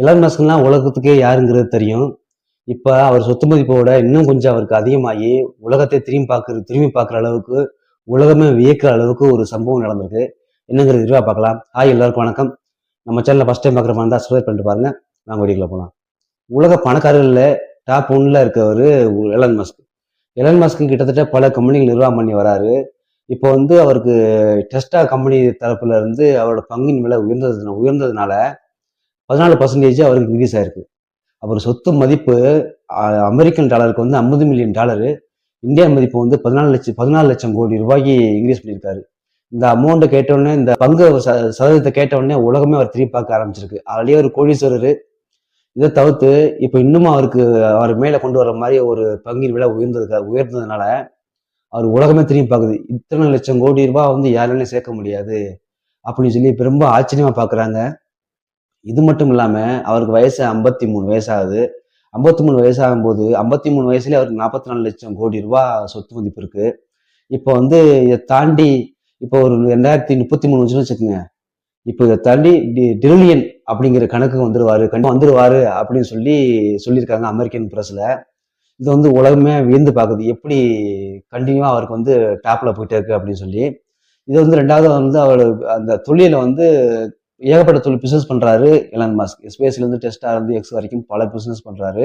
Elon மஸ்க்லாம் உலகத்துக்கே யாருங்கிறது தெரியும். இப்போ அவர் சொத்து மதிப்போட இன்னும் கொஞ்சம் அவருக்கு அதிகமாகி உலகத்தை திரும்பி பார்க்குற திரும்பி பார்க்குற அளவுக்கு உலகமே வியக்கிற அளவுக்கு ஒரு சம்பவம் நடந்திருக்கு. என்னங்கிறது விரிவாக பார்க்கலாம். ஹாய் எல்லாருக்கும் வணக்கம். நம்ம சேனலில் ஃபஸ்ட் டைம் பார்க்குற மாதிரி தான் சப்ஸ்கிரைப் பண்ணிட்டு பாருங்கள் நாங்கள் வீடியோக்குள்ள போகலாம் உலக பணக்காரர்களில் டாப் ஒன்ல இருக்கவர் எலன் மஸ்க் எலன் மஸ்க் கிட்டத்தட்ட பல கம்பெனிகள் நிர்வாகம் பண்ணி வராரு. இப்போ வந்து அவருக்கு டெஸ்டா கம்பெனி தரப்புல இருந்து அவரோட பங்கின் விலை உயர்ந்தது உயர்ந்ததுனால பதினாலு பர்சன்டேஜ் அவருக்கு இன்க்ரீஸ் ஆயிருக்கு. அவர் சொத்து மதிப்பு அமெரிக்கன் டாலருக்கு வந்து ஐம்பது மில்லியன் டாலரு. இந்தியா மதிப்பு வந்து பதினாலு லட்சம் பதினாலு லட்சம் கோடி ரூபாய்க்கு இன்க்ரீஸ் பண்ணியிருக்காரு. இந்த அமௌண்ட்டை கேட்டவுடனே இந்த பங்கு ச- சதவீதத்தை கேட்டவுடனே உலகமே அவர் திரும்பி பார்க்க ஆரம்பிச்சிருக்கு. அதுலேயே ஒரு கோடீஸ்வரர். இதை தவிர்த்து இப்போ இன்னும் அவருக்கு அவர் மேலே கொண்டு வர மாதிரி ஒரு பங்கின் விலை உயர்ந்தது உயர்ந்ததுனால அவர் உலகமே திரும்பி பார்க்குது. இத்தனை லட்சம் கோடி ரூபாய் வந்து யாராலையும் சேர்க்க முடியாது. அப்படின்னு சொல்லி இப்போ ரொம்ப ஆச்சரியமா பார்க்குறாங்க இது மட்டும் இல்லாமல் அவருக்கு வயசு ஐம்பத்தி மூணு வயசாகுது. ஐம்பத்தி மூணு வயசாகும்போது ஐம்பத்தி மூணு வயசுலேயே அவருக்கு நாற்பத்தி நாலு லட்சம் கோடி ரூபா சொத்து மதிப்பு இருக்கு. இப்போ வந்து இதை தாண்டி இப்போ ஒரு ரெண்டாயிரத்தி முப்பத்தி மூணு வருஷம் வச்சுக்கோங்க. இப்போ இதை தாண்டி டிரில்லியன் அப்படிங்கிற கணக்கு வந்துருவாரு. கண்டிப்பாக வந்துருவாரு அப்படின்னு சொல்லி சொல்லியிருக்காங்க அமெரிக்கன் பிரஸ்ல இது வந்து உலகமே வியந்து பார்க்குது எப்படி கண்டினியூவாக அவருக்கு வந்து டாப்பில் போயிட்டே இருக்கு அப்படின்னு சொல்லி. இது வந்து ரெண்டாவது வந்து அவர் அந்த தொழிலை வந்து ஏகப்பட்ட தொழில் பிஸ்னஸ் பண்ணுறாரு எலான் மாஸ்க் ஸ்பேஸ்ல டெஸ்ட்டாக இருந்து எக்ஸ் வரைக்கும் பல பிஸ்னஸ் பண்ணுறாரு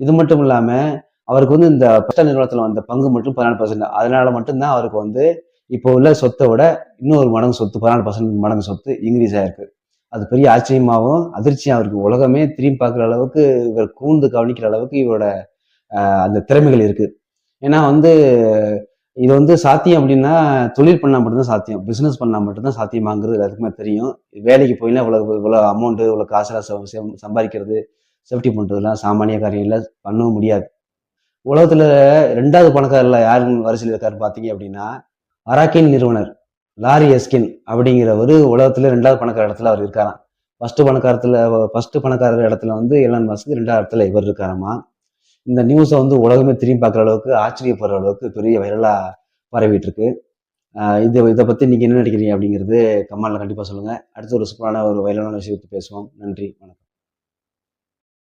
இது மட்டும் இல்லாமல் அவருக்கு வந்து இந்த பெஸ்டா நிறுவனத்தில் வந்த பங்கு மட்டும் பதினாலு பர்சன்ட் அதனால மட்டும்தான் அவருக்கு வந்து இப்போ உள்ள சொத்தை விட இன்னொரு மடங்கு சொத்து பதினாலு பர்சன்ட் மடங்கு சொத்து இன்க்ரீஸ் ஆயிருக்கு. அது பெரிய ஆச்சரியமாகவும் அதிர்ச்சியும் அவருக்கு உலகமே திரும்பி பார்க்குற அளவுக்கு இவர் கூர்ந்து கவனிக்கிற அளவுக்கு இவரோட அந்த திறமைகள் இருக்குது ஏன்னா வந்து இது வந்து சாத்தியம் அப்படின்னா தொழில் பண்ணால் மட்டும்தான் சாத்தியம். பிஸ்னஸ் பண்ணால் மட்டும்தான் சாத்தியமாங்கிறது எல்லாத்துக்குமே தெரியும். வேலைக்கு போயினா இவ்வளோ இவ்வளோ அமௌண்ட்டு இவ்வளோ காசெல்லாம் சம்பாதிக்கிறது சேஃப்டி பண்ணுறதுலாம் சாமானிய காரியம் இல்லை பண்ணவும் முடியாது. உலகத்தில் ரெண்டாவது பணக்காரில் யாருன்னு வரிசையில் இருக்காரு பார்த்தீங்க அப்படின்னா அராக்கின் நிறுவனர் லாரி எஸ்கின் அப்படிங்கிறவர் உலகத்தில் ரெண்டாவது பணக்கார இடத்துல அவர் இருக்காராம். ஃபஸ்ட்டு பணக்காரத்தில் ஃபஸ்ட்டு பணக்காரர் இடத்துல வந்து எலன் மஸ்க் ரெண்டாவது இடத்துல இவர் இருக்காராமா? இந்த நியூஸை வந்து உலகமே திரும்பி பார்க்குற அளவுக்கு ஆச்சரியப்படுற அளவுக்கு பெரிய வைரலாக பரவிட்டு இருக்கு இது இதை பற்றி நீங்கள் என்ன நினைக்கிறீங்க அப்படிங்கிறது கமெண்ட்ல கண்டிப்பாக சொல்லுங்கள் அடுத்து ஒரு சூப்பரான ஒரு வைரலான விஷயத்தை பேசுவோம். நன்றி வணக்கம்.